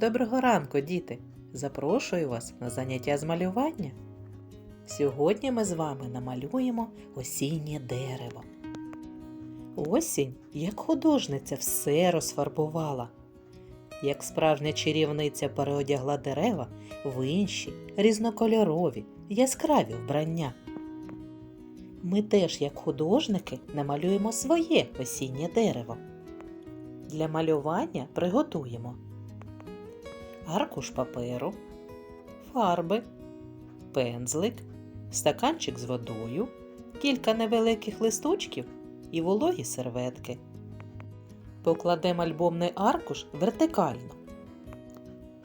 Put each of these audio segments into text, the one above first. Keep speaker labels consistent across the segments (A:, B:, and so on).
A: Доброго ранку, діти! Запрошую вас на заняття з малювання. Сьогодні ми з вами намалюємо осіннє дерево. Осінь, як художниця, все розфарбувала. Як справжня чарівниця переодягла дерева в інші різнокольорові, яскраві вбрання. Ми теж, як художники, намалюємо своє осіннє дерево. Для малювання приготуємо аркуш паперу, фарби, пензлик, стаканчик з водою, кілька невеликих листочків і вологі серветки. Покладемо альбомний аркуш вертикально.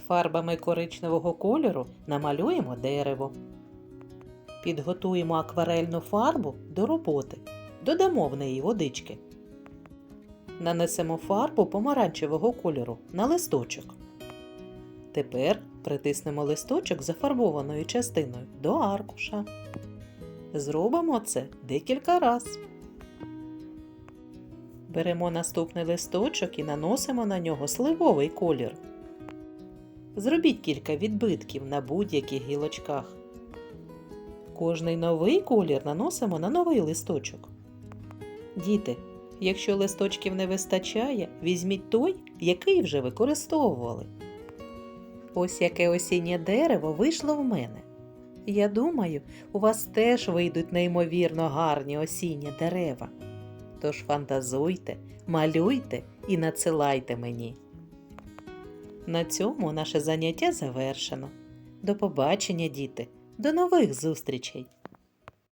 A: Фарбами коричневого кольору намалюємо дерево. Підготуємо акварельну фарбу до роботи. Додамо в неї водички. Нанесемо фарбу помаранчевого кольору на листочок. Тепер притиснемо листочок зафарбованою частиною до аркуша. Зробимо це декілька разів. Беремо наступний листочок і наносимо на нього сливовий колір. Зробіть кілька відбитків на будь-яких гілочках. Кожний новий колір наносимо на новий листочок. Діти, якщо листочків не вистачає, візьміть той, який вже використовували. Ось яке осіннє дерево вийшло в мене. Я думаю, у вас теж вийдуть неймовірно гарні осінні дерева. Тож фантазуйте, малюйте і надсилайте мені. На цьому наше заняття завершено. До побачення, діти! До нових зустрічей!